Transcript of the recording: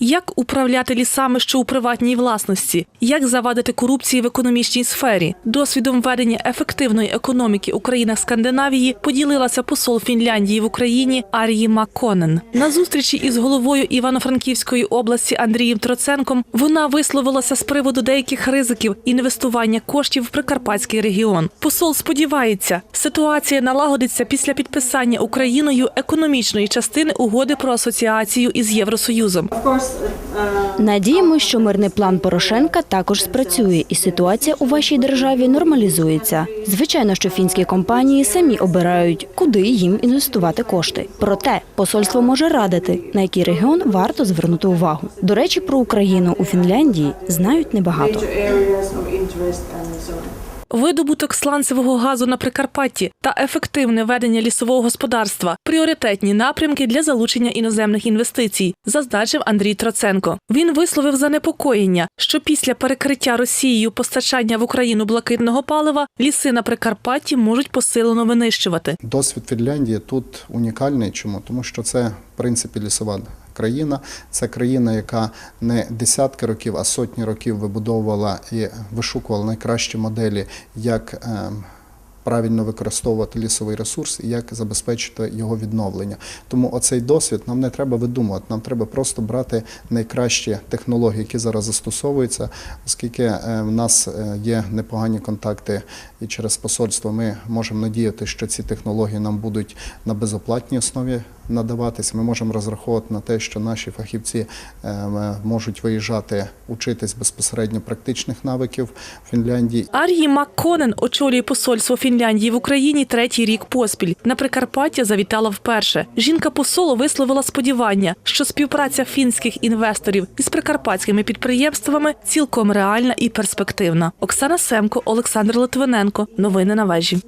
Як управляти лісами, що у приватній власності? Як завадити корупції в економічній сфері? Досвідом ведення ефективної економіки у країнах Скандинавії поділилася посол Фінляндії в Україні Арії Макконен. На зустрічі із головою Івано-Франківської області Андрієм Троценком вона висловилася з приводу деяких ризиків інвестування коштів в прикарпатський регіон. Посол сподівається, ситуація налагодиться після підписання Україною економічної частини угоди про асоціацію із Євросоюзом. Надіємося, що мирний план Порошенка також спрацює, і ситуація у вашій державі нормалізується. Звичайно, що фінські компанії самі обирають, куди їм інвестувати кошти. Проте посольство може радити, на який регіон варто звернути увагу. До речі, про Україну у Фінляндії знають небагато. Видобуток сланцевого газу на Прикарпатті та ефективне ведення лісового господарства пріоритетні напрямки для залучення іноземних інвестицій, зазначив Андрій Троценко. Він висловив занепокоєння, що після перекриття Росією постачання в Україну блакитного палива ліси на Прикарпатті можуть посилено винищувати. Досвід Фінляндії тут унікальний. Чому? Тому що це в принципі лісова країна. Це країна, яка не десятки років, а сотні років вибудовувала і вишукувала найкращі моделі, як ем, правильно використовувати лісовий ресурс і як забезпечити його відновлення. Тому оцей досвід нам не треба видумувати. Нам треба просто брати найкращі технології, які зараз застосовуються, оскільки е, в нас е, є непогані контакти і через посольство ми можемо надіяти, що ці технології нам будуть на безоплатній основі надаватись. Ми можемо розраховувати на те, що наші фахівці е, можуть виїжджати учитись безпосередньо практичних навиків в Фінляндії Ар'ї Макконен очолює посольство Фінляндії в Україні третій рік поспіль. На Прикарпаття завітала вперше. Жінка посолу висловила сподівання, що співпраця фінських інвесторів із прикарпатськими підприємствами цілком реальна і перспективна. Оксана Семко, Олександр Литвиненко. Новини на вежі.